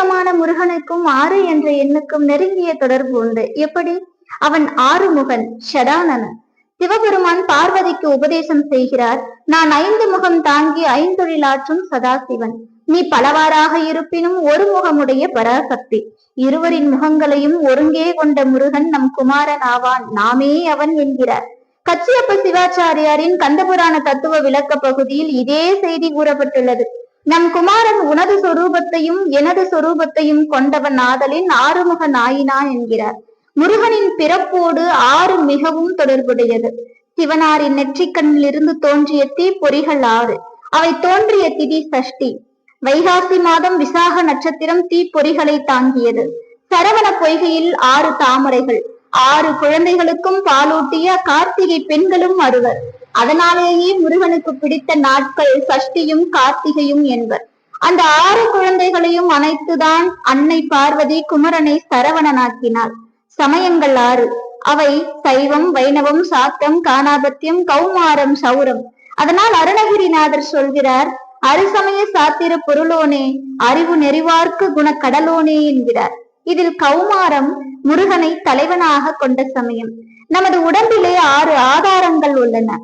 தெய்வமான முருகனுக்கும் ஆறு என்ற எண்ணுக்கும் நெருங்கிய தொடர்பு உண்டு. எப்படி? அவன் ஆறுமுகன் ஷடானனன் சிவபெருமான் பார்வதிக்கு உபதேசம் செய்கிறார் நான் ஐந்து முகம் தாங்கி ஐந்தொழிலாற்றும் சதாசிவன். நீ பலவாறாக இருப்பினும் ஒரு முகமுடைய பராசக்தி. இருவரின் முகங்களையும் ஒருங்கே கொண்ட முருகன் நம் குமாரன் ஆவான். நாமே அவன் என்கிறார். கச்சியப்ப சிவாச்சாரியாரின் கந்தபுராண தத்துவ விளக்க பகுதியில் இதே செய்தி கூறப்பட்டுள்ளது. நம் குமாரன் உனது சொரூபத்தையும் எனது சொரூபத்தையும் கொண்டவன் ஆதலின் ஆறுமுக நாயினான் என்கிறார். முருகனின் பிறப்போடு ஆறு மிகவும் தொடர்புடையது. சிவனாரின் நெற்றிக்கண்ணில் இருந்து தோன்றிய பொறிகள் ஆறு. அவை தோன்றிய திதி சஷ்டி. வைகாசி மாதம் விசாக நட்சத்திரம் தீப்பொறிகளை தாங்கியது. சரவண பொய்கையில் ஆறு தாமரைகள். ஆறு குழந்தைகளுக்கும் பாலூட்டிய கார்த்திகை பெண்களும் அறுவர். அதனாலேயே முருகனுக்கு பிடித்த நாட்கள் சஷ்டியும் கார்த்திகையும் என்பர். அந்த ஆறு குழந்தைகளையும் அனைத்துதான் அன்னை பார்வதி குமரனை சரவணனாக்கினாள். சமயங்கள் ஆறு. அவை சைவம் வைணவம் சாத்தம் காணாபத்தியம் கௌமாரம் சௌரம். அதனால் அருணகிரிநாதர் சொல்கிறார் அருசமய சாத்திர பொருளோனே அறிவு நெறிவார்க்கு குண கடலோனே என்கிறார். இதில் கௌமாரம் முருகனை தலைவனாக கொண்ட சமயம். நமது உடம்பிலே ஆறு ஆதாரங்கள் உள்ளன.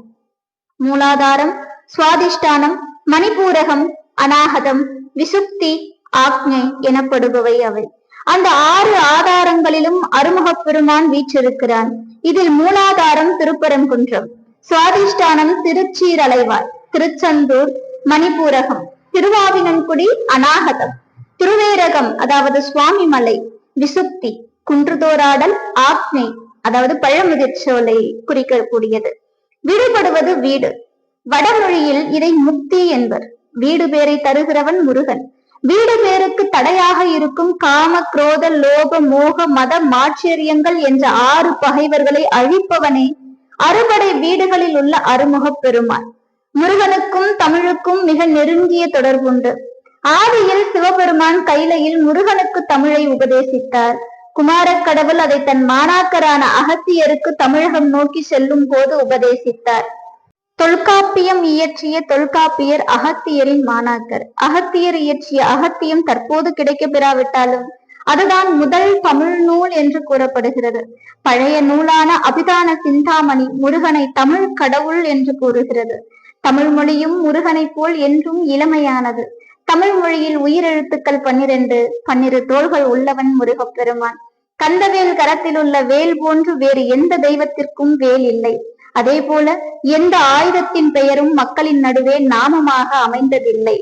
மூலாதாரம் சுவாதிஷ்டானம் மணிபூரகம் அநாகதம் விசுப்தி ஆக்ஞை எனப்படுபவை அவை. அந்த ஆறு ஆதாரங்களிலும் அருமுகப் பெருமான் வீற்றிருக்கிறான். இதில் மூலாதாரம் திருப்பரங்குன்றம் சுவாதிஷ்டானம் திருச்சீரலைவாய் திருச்செந்தூர் மணிபூரகம் திருவாவினன்குடி அநாகதம் திருவேரகம் அதாவது சுவாமி மலை விசுப்தி குன்றுதோராடல் ஆக்னை அதாவது பழமுதிர்ச்சோலை குறிக்கக்கூடியது. விடுபடுவது வீடு. வடமொழியில் இதை முக்தி என்பர். வீடு பேரை தருகிறவன் முருகன். வீடு பேருக்கு தடையாக இருக்கும் காம குரோத லோக மோக மத மாச்சரியங்கள் என்ற ஆறு பகைவர்களை அழிப்பவனே அறுபடை வீடுகளில் உள்ள அறுமுகப் பெருமான். முருகனுக்கும் தமிழுக்கும் மிக நெருங்கிய தொடர்புண்டு. ஆதியில் சிவபெருமான் கைலையில் முருகனுக்கு தமிழை உபதேசித்தார். குமாரக் கடவுள் அதை தன் மாணாக்கரான அகத்தியருக்கு தமிழகம் நோக்கி செல்லும் போது உபதேசித்தார். தொல்காப்பியம் இயற்றிய தொல்காப்பியர் அகத்தியரின் மாணாக்கர். அகத்தியர் இயற்றிய அகத்தியம் தற்போது கிடைக்கப்பெறாவிட்டாலும் அதுதான் முதல் தமிழ் நூல் என்று கூறப்படுகிறது. பழைய நூலான அபிதான சிந்தாமணி முருகனை தமிழ் கடவுள் என்று கூறுகிறது. தமிழ் மொழியும் முருகனைப் போல் என்றும் இளமையானது. தமிழ் மொழியில் உயிரெழுத்துக்கள் பன்னிரண்டு பன்னிரு தோள்கள் உள்ளவன் முருகப் பெருமான். கந்தவேல் கரத்தில் உள்ள வேல் போன்று வேறு எந்த தெய்வத்திற்கும் வேல் இல்லை. அதே போல எந்த ஆயுதத்தின் பெயரும் மக்களின் நடுவே நாமமாக அமைந்ததில்லை.